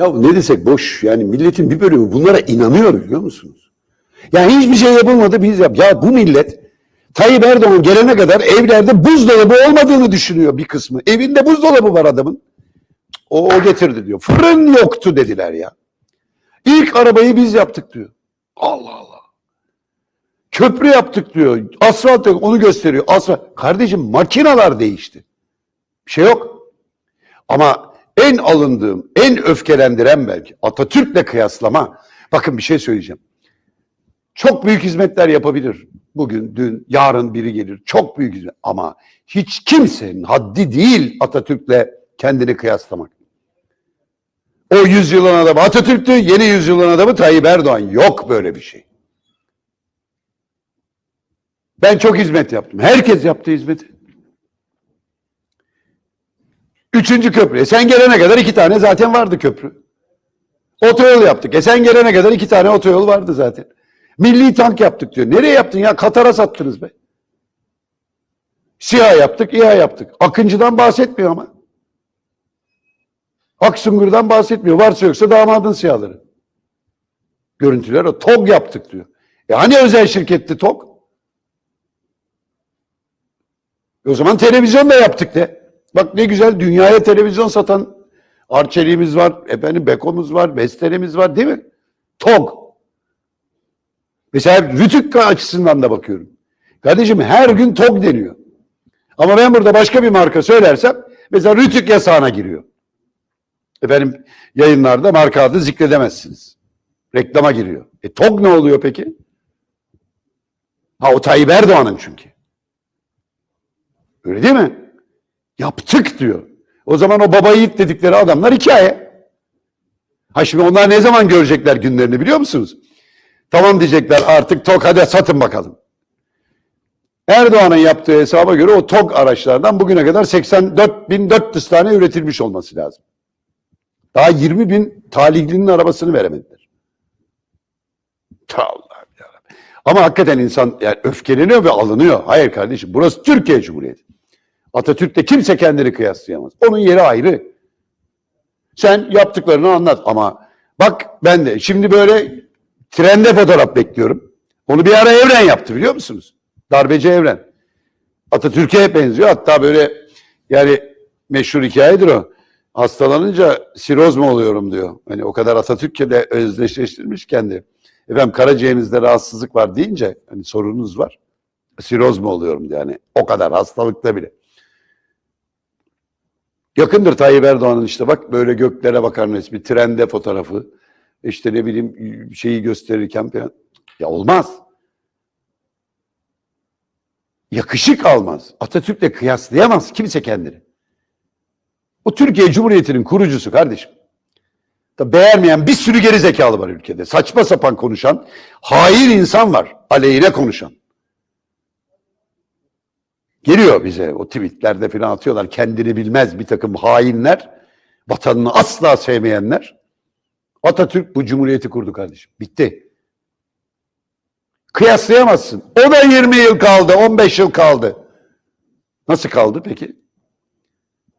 Ya ne desek boş. Yani milletin bir bölümü bunlara inanıyor biliyor musunuz? Ya hiçbir şey yapılmadı biz yap. Ya bu millet Tayyip Erdoğan gelene kadar evlerde buzdolabı olmadığını düşünüyor bir kısmı. Evinde buzdolabı var adamın. O, o getirdi diyor. Fırın yoktu dediler ya. İlk arabayı biz yaptık diyor. Allah Allah. Köprü yaptık diyor. Asfalt yok onu gösteriyor. Asfalt. Kardeşim makineler değişti. Bir şey yok. Ama en alındığım, en öfkelendiren belki Atatürk'le kıyaslama. Bakın bir şey söyleyeceğim. Çok büyük hizmetler yapabilir. Bugün, dün, yarın biri gelir. Çok büyük hizmet. Ama hiç kimsenin haddi değil Atatürk'le kendini kıyaslamak. O yüzyılın adamı Atatürk'tü, yeni yüzyılın adamı Tayyip Erdoğan. Yok böyle bir şey. Ben çok hizmet yaptım. Herkes yaptı hizmeti. Üçüncü köprü. E sen gelene kadar iki tane zaten vardı köprü. Otoyol yaptık. E sen gelene kadar iki tane otoyol vardı zaten. Milli tank yaptık diyor. Nereye yaptın ya? Katar'a sattınız be. SİHA yaptık, İHA yaptık. Akıncı'dan bahsetmiyor ama. Aksungur'dan bahsetmiyor. Varsa yoksa damadın SİHA'ları. Görüntüler o. TOG yaptık diyor. E hani özel şirketti TOG? E o zaman televizyon da yaptık de. Bak ne güzel dünyaya televizyon satan Arçelik'imiz var, efendim Beko'muz var, Bestere'miz var değil mi? TOG. Mesela Rütük açısından da bakıyorum. Kardeşim her gün TOG deniyor. Ama ben burada başka bir marka söylersem mesela Rütük yasağına giriyor. Efendim yayınlarda marka adı zikredemezsiniz. Reklama giriyor. E TOG ne oluyor peki? Ha o Tayyip Erdoğan'ın çünkü. Öyle değil mi? Yaptık diyor. O zaman o baba yiğit dedikleri adamlar hikaye. Ha şimdi onlar ne zaman görecekler günlerini biliyor musunuz? Tamam diyecekler artık TOG hadi satın bakalım. Erdoğan'ın yaptığı hesaba göre o TOG araçlardan bugüne kadar 84.400 tane üretilmiş olması lazım. Daha 20 bin talihlinin arabasını veremediler. Allah'ım yarabbim. Ama hakikaten insan yani öfkeleniyor ve alınıyor. Hayır kardeşim burası Türkiye Cumhuriyeti. Atatürk'te kimse kendini kıyaslayamaz. Onun yeri ayrı. Sen yaptıklarını anlat ama bak ben de şimdi böyle trende fotoğraf bekliyorum. Onu bir ara Evren yaptı biliyor musunuz? Darbeci Evren. Atatürk'e benziyor. Hatta böyle yani meşhur hikayedir o. Hastalanınca siroz mu oluyorum diyor. Hani o kadar Atatürk'le de özdeşleştirmiş kendi. Efendim karaciğerinizde rahatsızlık var deyince hani sorunuz var. Siroz mu oluyorum diyor. Yani o kadar hastalıkta bile. Yakındır Tayyip Erdoğan'ın işte bak böyle göklere bakar resmi, trende fotoğrafı, işte ne bileyim şeyi gösterirken falan. Ya olmaz. Yakışık almaz. Atatürk'le kıyaslayamaz kimse kendini. O Türkiye Cumhuriyeti'nin kurucusu kardeşim. Da beğenmeyen bir sürü geri zekalı var ülkede. Saçma sapan konuşan, hain insan var. Aleyhine konuşan. Geliyor bize o tweetlerde falan atıyorlar. Kendini bilmez bir takım hainler, vatanını asla sevmeyenler. Atatürk bu cumhuriyeti kurdu kardeşim. Bitti. Kıyaslayamazsın. O da 20 yıl kaldı, 15 yıl kaldı. Nasıl kaldı peki?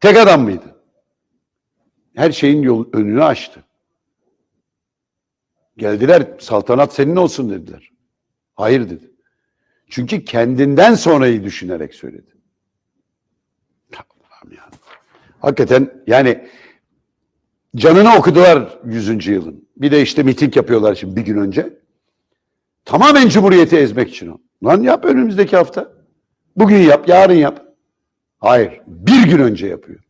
Tek adam mıydı? Her şeyin yol önünü açtı. Geldiler, saltanat senin olsun dediler. Hayır dedi. Çünkü kendinden sonrayı düşünerek söyledi. Allah'ım ya. Hakikaten yani canını okudular 100. yılın. Bir de işte miting yapıyorlar şimdi bir gün önce. Tamamen Cumhuriyeti ezmek için o. Lan yap önümüzdeki hafta. Bugün yap, yarın yap. Hayır, bir gün önce yapıyor.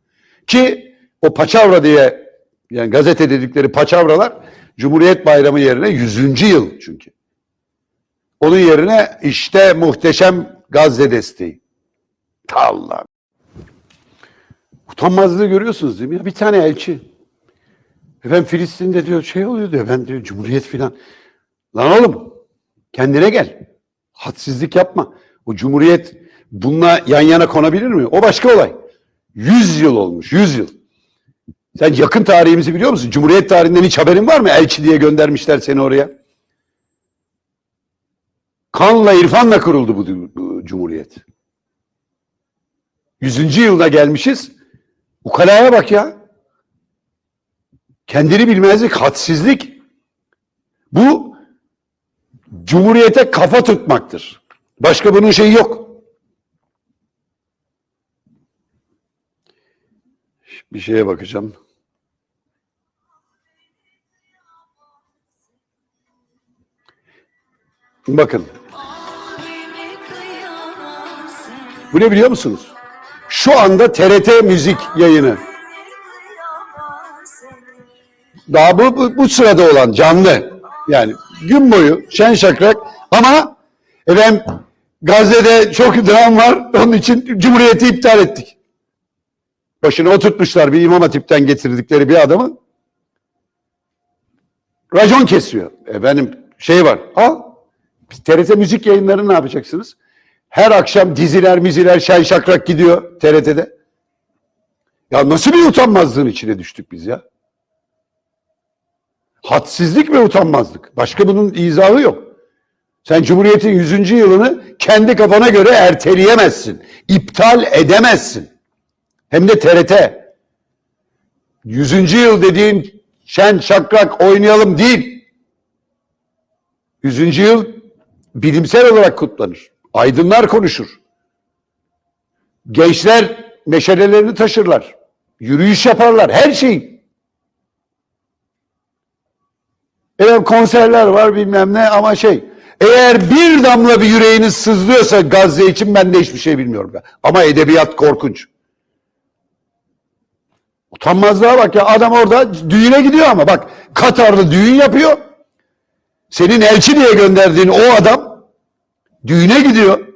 Ki o paçavra diye yani gazete dedikleri paçavralar Cumhuriyet Bayramı yerine 100. yıl çünkü. Onun yerine işte muhteşem Gazze desteği. Allah. Utanmazlığı görüyorsunuz değil mi? Bir tane elçi. Efendim Filistin'de diyor şey oluyor diyor. Ben diyor Cumhuriyet filan. Lan oğlum kendine gel. Hadsizlik yapma. O Cumhuriyet bununla yan yana konabilir mi? O başka olay. Yüz yıl olmuş. Yüz yıl. Sen yakın tarihimizi biliyor musun? Cumhuriyet tarihinden hiç haberin var mı? Elçi diye göndermişler seni oraya. Kanla irfanla kuruldu bu, bu cumhuriyet. Yüzüncü yılına gelmişiz. Ukalaya bak ya. Kendini bilmezlik, hadsizlik. Bu cumhuriyete kafa tutmaktır. Başka bunun şeyi yok. Bir şeye bakacağım. Bakın. Bu ne biliyor musunuz? Şu anda TRT müzik yayını. Daha bu, bu, bu sırada olan canlı. Yani gün boyu şen şakrak ama efendim Gazze'de çok dram var. Onun için Cumhuriyeti iptal ettik. Başına oturtmuşlar bir imam hatipten getirdikleri bir adamı. Racon kesiyor. Efendim şey var. Al. TRT müzik yayınlarını ne yapacaksınız? Her akşam diziler, miziler, şen şakrak gidiyor TRT'de. Ya nasıl bir utanmazlığın içine düştük biz ya? Hadsizlik ve utanmazlık. Başka bunun izahı yok. Sen Cumhuriyet'in 100. yılını kendi kafana göre erteleyemezsin. İptal edemezsin. Hem de TRT. 100. yıl dediğin şen şakrak oynayalım değil. 100. yıl bilimsel olarak kutlanır. Aydınlar konuşur. Gençler meşalelerini taşırlar. Yürüyüş yaparlar. Her şey. Evet konserler var bilmem ne ama şey. Eğer bir damla bir yüreğiniz sızlıyorsa Gazze için ben de hiçbir şey bilmiyorum. Ama edebiyat korkunç. Utanmazlığa bak ya adam orada düğüne gidiyor ama bak Katarlı düğün yapıyor. Senin elçi diye gönderdiğin o adam düğüne gidiyor.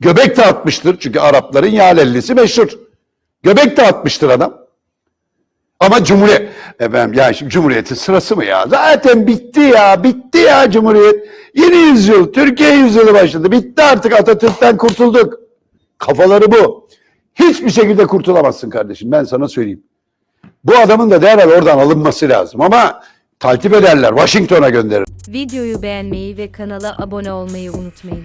Göbek de atmıştır çünkü Arapların yalellisi meşhur. Göbek de atmıştır adam. Ama Cumhuriyet, efendim ya şimdi Cumhuriyet'in sırası mı ya? Zaten bitti ya, bitti ya Cumhuriyet. Yeni yüzyıl, Türkiye yüzyılı başladı. Bitti artık Atatürk'ten kurtulduk. Kafaları bu. Hiçbir şekilde kurtulamazsın kardeşim ben sana söyleyeyim. Bu adamın da derhal oradan alınması lazım ama takip ederler. Washington'a gönderir. Videoyu beğenmeyi ve kanala abone olmayı unutmayın.